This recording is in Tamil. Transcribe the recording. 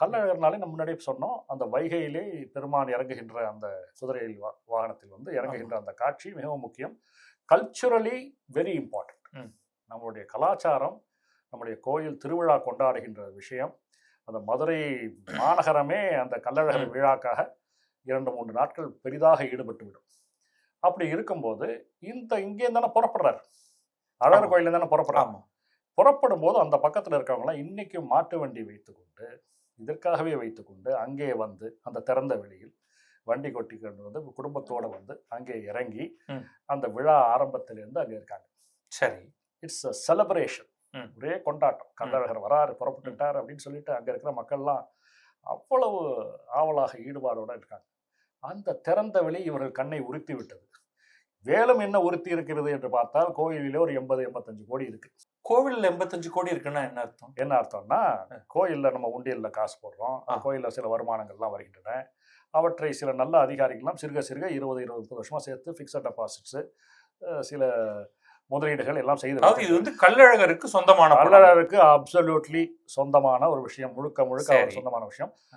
கள்ளழகர்னாலே நம்ம முன்னாடியே சொன்னோம் அந்த வைகையிலே பெருமான் இறங்குகின்ற அந்த குதிரையில் வாகனத்தில் வந்து இறங்குகின்ற அந்த காட்சி மிகவும் முக்கியம். Culturally very important. நம்மளுடைய கலாச்சாரம் நம்முடைய கோயில் திருவிழா கொண்டாடுகின்ற விஷயம் அந்த மதுரை மாநகரமே அந்த கள்ளழகர். விழாக்காக இரண்டு மூன்று நாட்கள் பெரிதாக ஈடுபட்டு விடும் அப்படி இருக்கும்போது இந்த இங்கே தானே புறப்படுறாரு. அழகர் ஆமா. கோயில தானே புறப்படுறாரு. ஆமா. புறப்படும் போது அந்த பக்கத்தில் இருக்கவங்களாம் இன்னைக்கும் மாட்டு வண்டி வைத்துக்கொண்டு இதற்காகவே வைத்துக்கொண்டு அங்கே வந்து அந்த திறந்த வெளியில் வண்டி கொட்டி கொண்டு வந்து குடும்பத்தோட வந்து அங்கே இறங்கி. அந்த விழா ஆரம்பத்திலிருந்து அங்கே இருக்காங்க. சரி. It's a celebration. ஒரே கொண்டாட்டம். கள்ளழகர் வராரு புறப்பட்டுட்டார் அப்படின்னு சொல்லிட்டு அங்கே இருக்கிற மக்கள்லாம் அவ்வளவு ஆவலாக ஈடுபாடோட இருக்காங்க. அந்த திறந்த வெளி இவர்கள் கண்ணை உறுத்தி விட்டது. வேலும் என்ன உறுத்தி இருக்கிறது என்று பார்த்தால் கோயிலிலே ஒரு எண்பது எண்பத்தஞ்சு கோடி இருக்கு. கோவில் எண்பத்தஞ்சு கோடி இருக்குன்னா என்ன அர்த்தம்? என்ன அர்த்தம்னா கோயிலில் நம்ம உண்டியலில் காசு போடுறோம். கோயிலில் சில வருமானங்கள்லாம் வருகின்றன. அவற்றை சில நல்ல அதிகாரிகள்லாம் சிறுக சிறுக இருபது இருபது முப்பது வருஷமா சேர்த்து ஃபிக்ஸட் டெபாசிட்ஸு சில முதலீடுகள் எல்லாம் செய்து அதாவது இது வந்து கள்ளழகருக்கு சொந்தமான பணம். கள்ளழகருக்கு அப்சல்யூட்லி சொந்தமான ஒரு விஷயம் முழுக்க முழுக்க. சொந்தமான விஷயம்.